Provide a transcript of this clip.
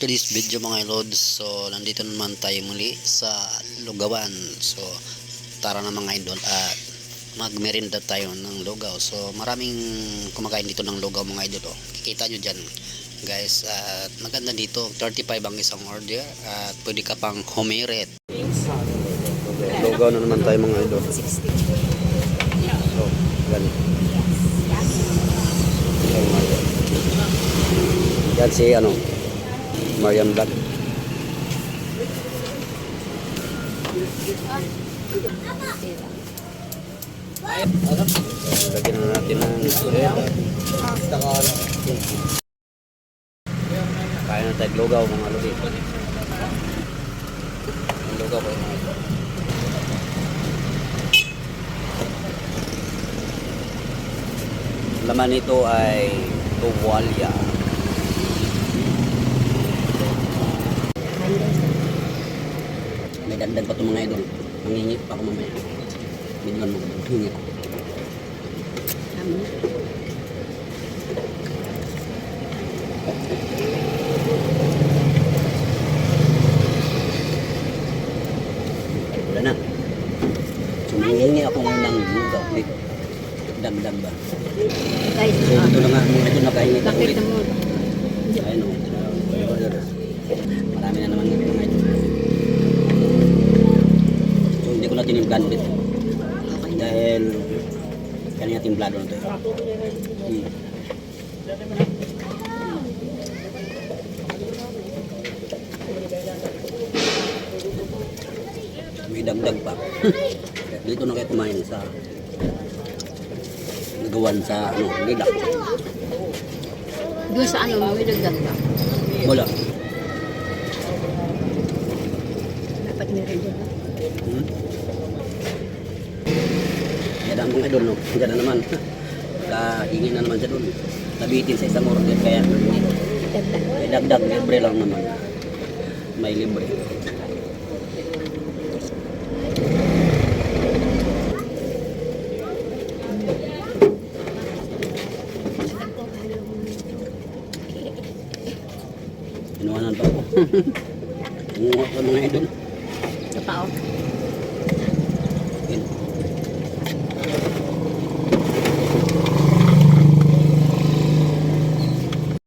today's video mga lods. So nandito naman tayo muli sa Lugawan so tara na mga idol at magmerinda tayo ng lugaw. So maraming kumakain dito ng lugaw mga idol. Oh. kikita nyo dyan guys. At maganda dito 35 ang isang order at pwede ka pang humirit lugaw na naman tayo mga idol. 60. so ganito yan si ano Mariam Vlog lagyan na natin ng kaya na tayo lugaw mga lugi. Lugaw mga ito. Laman nito ay tuwalya dagdag pa ito mga idol. Mangingi pa ako mamaya. Bilyon mo hingi. Wala na. So mangingi ako ngayon ng lugaw. Dagdag ba? Guys, so ito na nga nakahingi ako ulit. bakit mo? ayun o marami na naman ng mga idol so ulit dahil kanya natin blado na to hmm. may dagdag pa dito na kayo kumain sa nagawan sa ano, nila Doon sa ano, may dagdag ba? wala Dapat meron dyan. Hmm? Ang mga idol, no? Diyan na naman. Kahingi na naman siya doon. Nabitin sa isang order, kaya may dagdag, libre lang naman. May libre. Inuwanan pa ako. Tungo sa mga idol. Pa, oh. Yun.